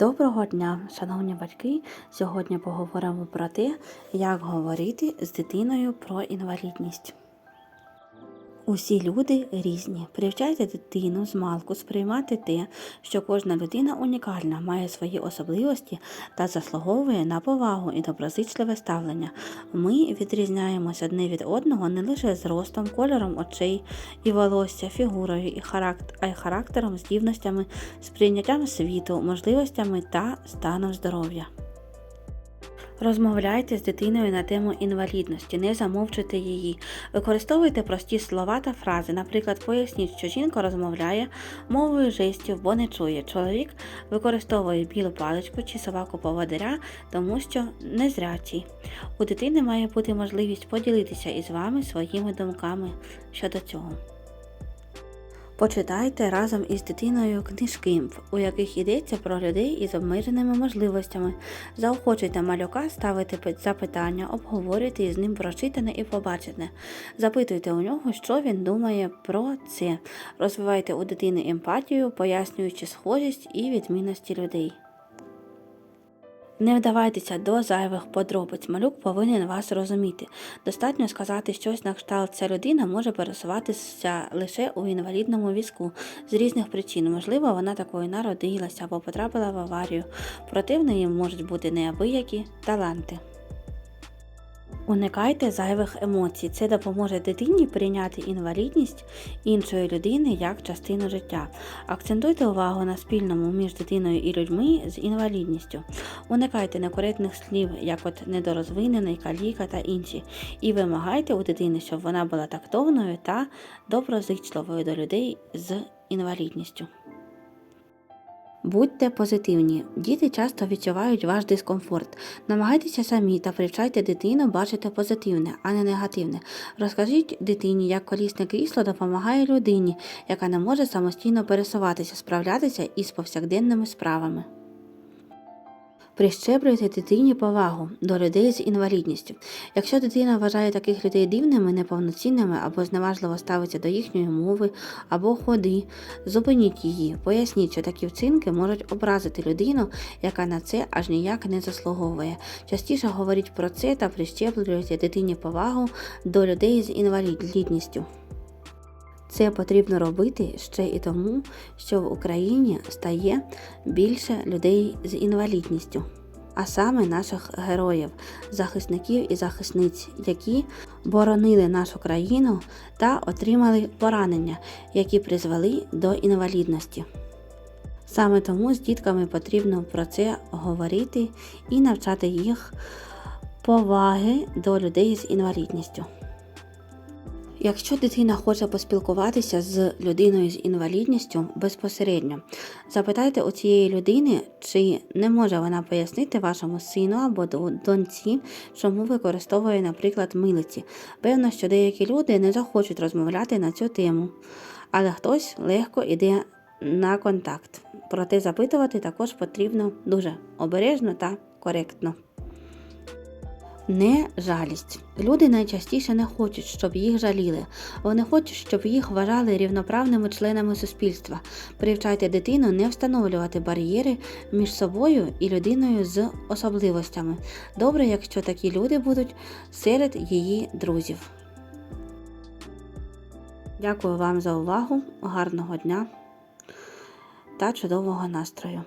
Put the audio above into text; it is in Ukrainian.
Доброго дня, шановні батьки! Сьогодні поговоримо про те, як говорити з дитиною про інвалідність. Усі люди різні. Привчайте дитину з малку сприймати те, що кожна людина унікальна, має свої особливості та заслуговує на повагу і доброзичливе ставлення. Ми відрізняємося одне від одного не лише зростом, кольором очей і волосся, фігурою, і характер, а й характером, здібностями, сприйняттям світу, можливостями та станом здоров'я. Розмовляйте з дитиною на тему інвалідності, не замовчуйте її. Використовуйте прості слова та фрази. Наприклад, поясніть, що жінка розмовляє мовою жестів, бо не чує. Чоловік використовує білу паличку чи собаку поводиря, тому що незрячий. У дитини має бути можливість поділитися із вами своїми думками щодо цього. Почитайте разом із дитиною книжки, у яких йдеться про людей із обмеженими можливостями. Заохочуйте малюка ставити пи- запитання, обговорюйте із ним прочитане і побачене. Запитуйте у нього, що він думає про це. Розвивайте у дитини емпатію, пояснюючи схожість і відмінності людей. Не вдавайтеся до зайвих подробиць. Малюк повинен вас розуміти. Достатньо сказати щось на кшталт. Ця людина може пересуватися лише у інвалідному візку з різних причин. Можливо, вона такою народилася або потрапила в аварію. Проте неї можуть бути неабиякі таланти. Уникайте зайвих емоцій. Це допоможе дитині прийняти інвалідність іншої людини як частину життя. Акцентуйте увагу на спільному між дитиною і людьми з інвалідністю. Уникайте некоректних слів, як от недорозвинений, каліка та інші, і вимагайте у дитини, щоб вона була тактовною та доброзичливою до людей з інвалідністю. Будьте позитивні. Діти часто відчувають ваш дискомфорт. Намагайтеся самі та привчайте дитину бачити позитивне, а не негативне. Розкажіть дитині, як колісне крісло допомагає людині, яка не може самостійно пересуватися, справлятися із повсякденними справами. Прищеплюйте дитині повагу до людей з інвалідністю. Якщо дитина вважає таких людей дивними, неповноцінними або зневажливо ставиться до їхньої мови або ходи, зупиніть її, поясніть, що такі вчинки можуть образити людину, яка на це аж ніяк не заслуговує. Частіше говоріть про це та прищеплюйте дитині повагу до людей з інвалідністю. Це потрібно робити ще і тому, що в Україні стає більше людей з інвалідністю, а саме наших героїв, захисників і захисниць, які боронили нашу країну та отримали поранення, які призвели до інвалідності. Саме тому з дітками потрібно про це говорити і навчати їх поваги до людей з інвалідністю. Якщо дитина хоче поспілкуватися з людиною з інвалідністю безпосередньо, запитайте у цієї людини, чи не може вона пояснити вашому сину або доньці, чому використовує, наприклад, милиці. Певно, що деякі люди не захочуть розмовляти на цю тему, але хтось легко йде на контакт. Проте запитувати також потрібно дуже обережно та коректно. Не жалість. Люди найчастіше не хочуть, щоб їх жаліли. Вони хочуть, щоб їх вважали рівноправними членами суспільства. Привчайте дитину не встановлювати бар'єри між собою і людиною з особливостями. Добре, якщо такі люди будуть серед її друзів. Дякую вам за увагу, гарного дня та чудового настрою.